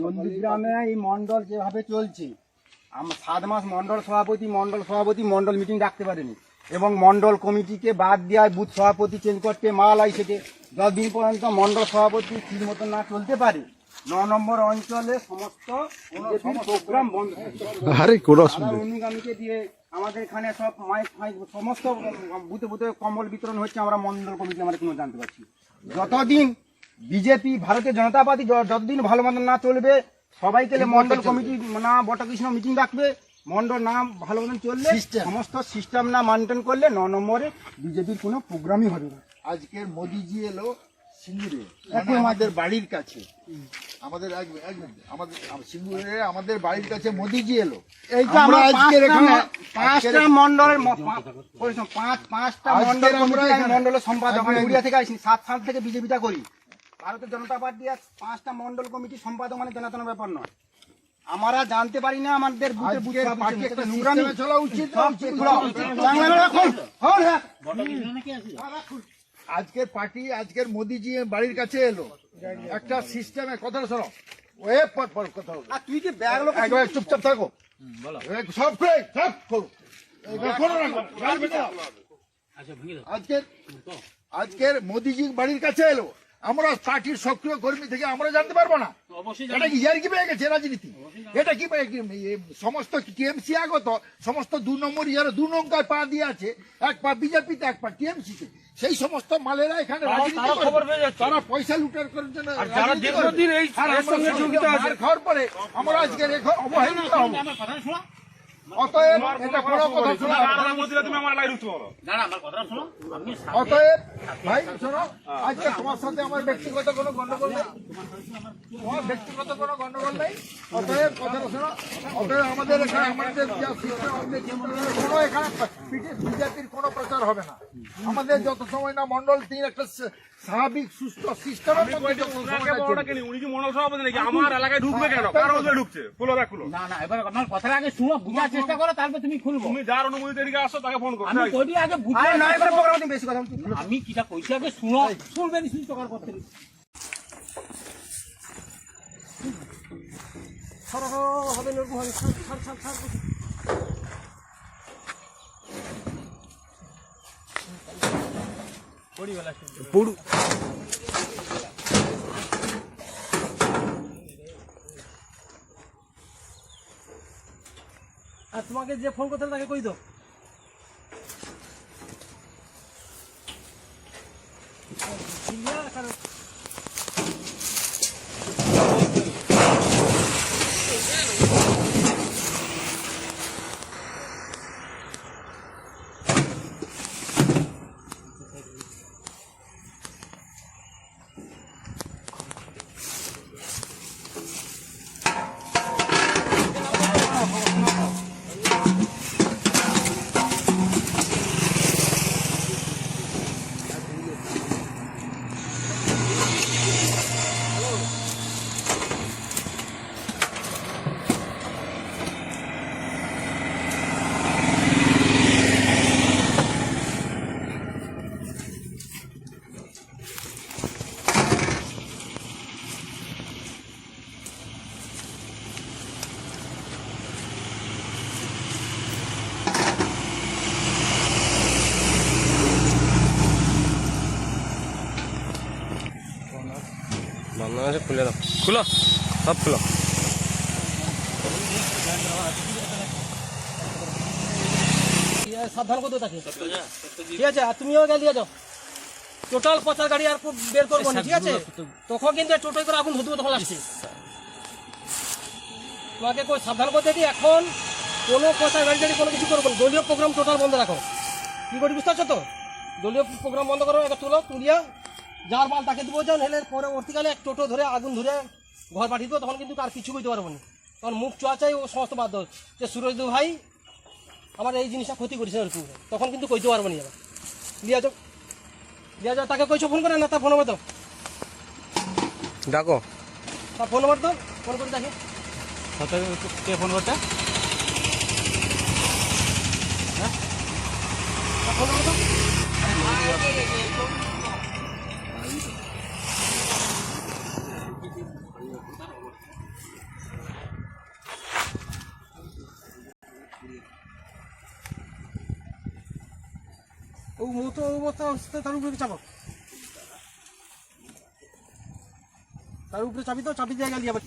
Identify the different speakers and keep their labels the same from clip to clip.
Speaker 1: নন্দীগ্রামে এই মন্ডল যেভাবে চলছে সাত মাস মন্ডল সভাপতি মন্ডল সভাপতি মন্ডল মিটিং ডাকতে পারেনি। এবং মন্ডল কমিটিকে বাদ দেওয়ায় বুথ সভাপতি চেঞ্জ করতে মাল আইসেছে। যতদিন পর্যন্ত মন্ডল সভাপতি ঠিক মতো না চলতে পারে ন নম্বর অঞ্চলে সমস্ত প্রোগ্রাম বন্ধ অনুগামীকে দিয়ে আমাদের এখানে সব মাইক ফাইক সমস্ত বুথে বুথে কম্বল বিতরণ হচ্ছে আমরা মন্ডল কমিটি আমরা কোনো জানতে পারছি যতদিন বিজেপি ভারতীয় জনতা পার্টি যতদিন ভালো মতন না চলবে সবাইকে মন্ডল কমিটি না বটকৃষ্ণ মিটিং ডাকবে মন্ডল না ভালো মতন চললে সমস্ত সিস্টেম না মেনটেন করলে ন নম্বরে বিজেপির কোনো প্রোগ্রামই হবে না।
Speaker 2: আজকের মোদিজি এলো সিঙ্গুরে এখন আমাদের বাড়ির কাছে। আমাদের আমাদের সিঙ্গুরে আমাদের বাড়ির কাছে মোদিজি এলো।
Speaker 1: এই যে
Speaker 2: আমরা
Speaker 1: আমরা
Speaker 2: আজকের এখানে-
Speaker 1: পাঁচটা মন্ডলের পাঁচ পাঁচটা মন্ডল
Speaker 2: আমরা
Speaker 1: মন্ডলের সম্পাদক আমি
Speaker 2: আজকের-
Speaker 1: উড়িয়া থেকে আসি সাত সাল থেকে বিজেপিটা করি। ভারতীয় জনতা পার্টি আর পাঁচটা মন্ডল কমিটি সম্পাদক মানে জানাতন ব্যাপার নয়। আমরা জানতে পারি না আমাদের
Speaker 2: চলা উচিত
Speaker 1: রাখুন। হ্যাঁ, হ্যাঁ।
Speaker 2: আজকের পার্টি আজকের মোদিজি বাড়ির কাছে এলো। একটা সিস্টেমে কথা শোনো। ওয়ে পর পর কথা
Speaker 1: তুই কি ব্যাগ লোক
Speaker 2: একবার চুপচাপ থাকো। সব করে সব করো। না, আজকের আজকের মোদিজি বাড়ির কাছে এলো। আমরা পার্টির সক্রিয় কর্মী থেকে আমরা জানতে পারব না এটা কি ইয়ার কি পেয়ে গেছে রাজনীতি এটা কি সমস্ত টিএমসি আগত সমস্ত দু নম্বর ইয়ার দু নৌকায় পা দিয়ে আছে এক পা বিজেপিতে এক পা টিএমসি তে সেই সমস্ত মালেরা এখানে তারা পয়সা লুটার করার জন্য আমরা সঙ্গে খাওয়ার পরে আমরা আজকে রেখে অবহেলিত হব অতএব এটা কথা শোনা। অতএব ভাই শোনো আজকে তোমার সাথে আমার ব্যক্তিগত কোনো গন্ডগোল নেই। তোমার ব্যক্তিগত কোনো গন্ডগোল নেই। অতএব কথাটা শোনো। অতএব আমাদের এখানে আমাদের যা system, আমাদের কোনো এখানে বিজেপির কোনো প্রচার হবে না। আমাদের যত সময় না মন্ডল তিন একটা স্বাভাবিক সুস্থ সিস্টেমের।
Speaker 3: উনি কি মন্ডল সভাপতি নাকি? আমার এলাকায় ঢুকবে কেন? কার মধ্যে ঢুকছে? খুলো দেখ খুলো।
Speaker 4: না না এবার আমার কথাটা আগে শুনো বুঝার চেষ্টা করো তারপর তুমি খুলবো।
Speaker 3: তুমি যার অনুমতি এদিকে আসো তাকে ফোন করো।
Speaker 4: আমি আগে
Speaker 1: করে
Speaker 4: করো।
Speaker 1: প্রোগ্রাম তুমি বেশি কথা
Speaker 4: আমি কিটা কইছি আগে শুনো শুনবে নি শুনতে করার করতে নি। আর তোমাকে যে ফোন করতে তাকে কই দাও?
Speaker 3: খুলো সব খুলো
Speaker 4: সাবধান করতে তাকে ঠিক আছে আর তুমিও গেলে দিয়ে যাও। টোটাল পচার গাড়ি আর খুব বের করব না ঠিক আছে? তখন কিন্তু টোটোই করে আগুন ধুতে তখন আসছে। তোমাকে কই সাবধান করতে দিই এখন কোনো পচার গাড়ি টাড়ি কোনো কিছু করব না। দলীয় প্রোগ্রাম টোটাল বন্ধ রাখো। কি করি বুঝতে পারছ তো? দলীয় প্রোগ্রাম বন্ধ করো একটা তুলো তুলিয়া যার বাল তাকে দিব যাও নাহলে পরবর্তীকালে এক টোটো ধরে আগুন ধরে ঘর পাঠিয়ে দেবো তখন কিন্তু আর কিছু করতে পারব না। তখন মুখ চোয়া চাই ও সমস্ত বাধ্য যে সুরজ দু ভাই আমার এই জিনিসটা ক্ষতি করেছে এরকম তখন কিন্তু কইতে পারব না এবার। লিয়া যাও। লিয়া যাও তাকে কইছো ফোন করে না তার ফোন নম্বর দাও।
Speaker 3: ডাকো।
Speaker 4: তার ফোন নম্বর দাও ফোন করে দেখে।
Speaker 3: কে ফোন করতে
Speaker 4: ও মতো অবস্থা অবস্থা তার উপরে চাপো। তার উপরে চাবি তো চাবি দিয়ে আবার।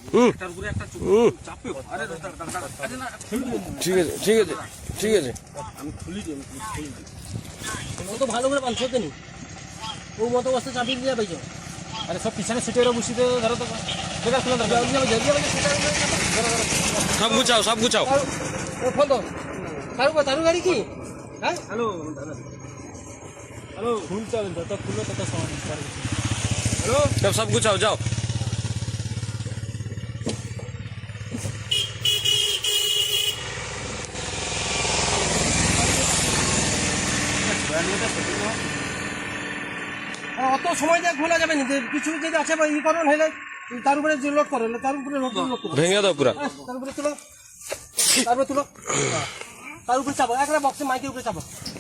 Speaker 5: ঠিক আছে ঠিক আছে ঠিক আছে
Speaker 4: ও তো ভালো করে পান ছোট নি। ও মতো অবস্থা চাবি দিয়ে পাইছো। আরে সব পিছনে সিটের বসিতে ধরো তো। খুলে
Speaker 5: সব গুছাও সব গুছাও।
Speaker 4: ও ফোন তো। তারু তারু গাড়ি কি? হ্যাঁ? হ্যালো হ্যালো খুলতে হবে যত খুলো তত সময়
Speaker 5: সব সব গুছাও যাও
Speaker 4: আর অত সময় দিয়ে খোলা যাবে না। যে কিছু যদি আছে বা ই করুন হলে তার উপরে যে লোড করো তার উপরে লোড লোড করো
Speaker 5: ভেঙে দাও পুরা।
Speaker 4: আহ, তার উপরে তুলো। তারপরে তুলো। তার উপরে চাপো। একটা বক্সে মাইকের উপরে চাপো।